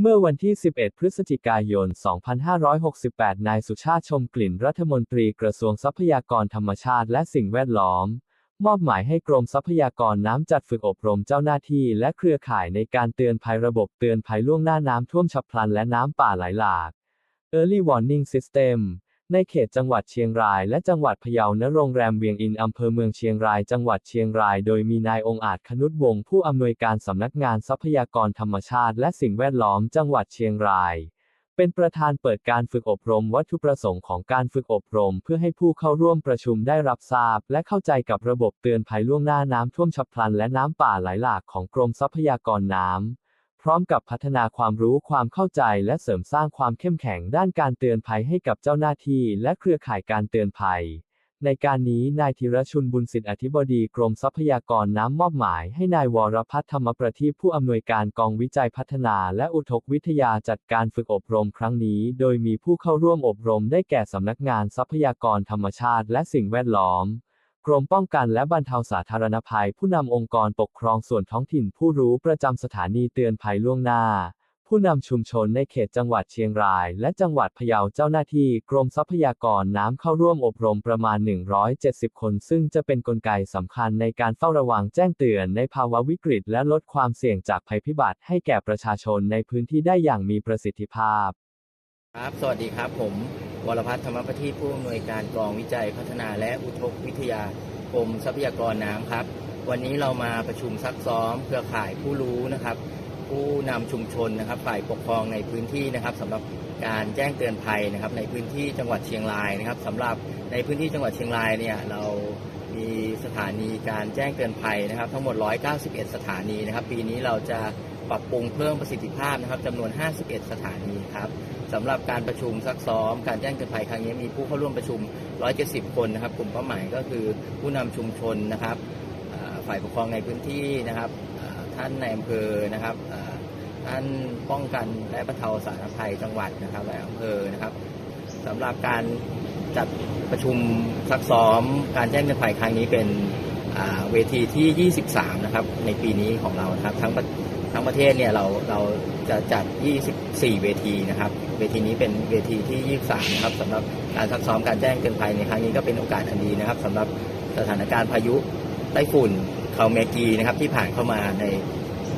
เมื่อวันที่ 11 พฤศจิกายน 2568 นายสุชาติชมกลิ่นรัฐมนตรีกระทรวงทรัพยากรธรรมชาติและสิ่งแวดล้อม มอบหมายให้กรมทรัพยากรน้ำจัดฝึกอบรมเจ้าหน้าที่และเครือข่ายในการเตือนภัยระบบเตือนภัยล่วงหน้าน้ำท่วมฉับพลันและน้ำป่าไหลหลาก Early Warning System ในเขตจังหวัดเชียงรายและจังหวัดพะเยาณโรงแรมเวียงอินอำเภอเมืองเชียงรายจังหวัดเชียงราย โดยมีนายองอาจคนุษวงศ์ผู้อำนวยการสำนักงานทรัพยากรธรรมชาติ และสิ่งแวดล้อมจังหวัดเชียงราย เป็นประธานเปิดการฝึกอบรมวัตถุประสงค์ของการฝึกอบรม เพื่อให้ผู้เข้าร่วมประชุมได้รับทราบ และเข้าใจกับระบบเตือนภัยล่วงหน้าน้ำท่วมฉับพลัน และน้ำป่าไหลหลากของกรมทรัพยากรน้ำ ร้อมกับพัฒนาความรู้ความเข้าใจและเสริมสร้างความเข้มแข็งด้านการเตือนภัยให้กับเจ้าหน้าที่และเครือข่ายการเตือนภัย ในการนี้นายธีรชุนบุญสิทธิอธิบดีกรมทรัพยากรน้ำมอบหมายให้นายวรพัฒน์ธรรมประทีปผู้อำนวยการกองวิจัยพัฒนาและอุทกวิทยาจัดการฝึกอบรมครั้งนี้ โดยมีผู้เข้าร่วมอบรมได้แก่สำนักงานทรัพยากรธรรมชาติและสิ่งแวดล้อม กรมป้องกันและบรรเทาสาธารณภัย ผู้นำองค์กรปกครองส่วนท้องถิ่นผู้รู้ประจำสถานีเตือนภัยล่วงหน้า ผู้นำชุมชนในเขตจังหวัดเชียงราย และจังหวัดพะเยาเจ้าหน้าที่กรมทรัพยากรน้ำเข้าร่วมอบรมประมาณ 170 คน ซึ่งจะเป็นกลไกสำคัญในการเฝ้าระวังแจ้งเตือนในภาวะวิกฤต และลดความเสี่ยงจากภัยพิบัติให้แก่ประชาชนในพื้นที่ได้อย่างมีประสิทธิภาพ ครับ สวัสดีครับผม วรพัฒน์ธรรมประทีผู้อำนวยการกองวิจัยพัฒนาและอุทกวิทยากรมทรัพยากรน้ำครับ วันนี้เรามาประชุมซักซ้อมเครือข่ายผู้รู้นะครับ ผู้นำชุมชนนะครับ ฝ่ายปกครองในพื้นที่นะครับสำหรับการแจ้งเตือนภัยนะครับ ในพื้นที่จังหวัดเชียงรายนะครับสำหรับในพื้นที่จังหวัดเชียงรายเนี่ยเรามีสถานีการแจ้งเตือนภัยนะครับ ทั้งหมด 191 สถานีนะครับ ปีนี้เราจะ ปรับปรุงเพิ่มประสิทธิภาพนะครับจำนวน 51 สถานีครับสำหรับการประชุมซักซ้อม การแจ้งเตือนภัยครั้งนี้มีผู้เข้าร่วมประชุม 170 คนนะครับ กลุ่มเป้าหมายก็คือผู้นำชุมชนนะครับฝ่ายปกครองในพื้นที่นะครับท่านในอำเภอนะครับท่านป้องกันและบรรเทาสาธารณภัยจังหวัดนะครับและอำเภอนะครับสำหรับการจัดประชุมซักซ้อม การแจ้งเตือนภัยครั้งนี้เป็นเวทีที่ 23 นะครับ ในปีนี้ของเราครับทั้งประ ทั้งประเทศเนี่ยเราเราจะจัด 24 เวทีนะครับ เวทีนี้เป็นเวทีที่ 23 นะครับสำหรับการซักซ้อมการแจ้งเตือนภัยในครั้งนี้ก็เป็นโอกาสอันดีนะครับสำหรับสถานการณ์พายุไต้ฝุ่นเขาเมกีนะครับที่ผ่านเข้ามาใน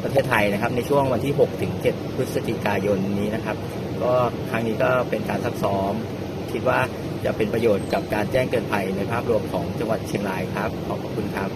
ประเทศไทยนะครับ ในช่วงวันที่ 6 ถึง 7 พฤศจิกายนนี้นะครับ ก็ครั้งนี้ก็เป็นการซักซ้อม คิดว่าจะเป็นประโยชน์กับการแจ้งเตือนภัยในภาพรวมของจังหวัดเชียงรายครับ ขอบพระคุณครับ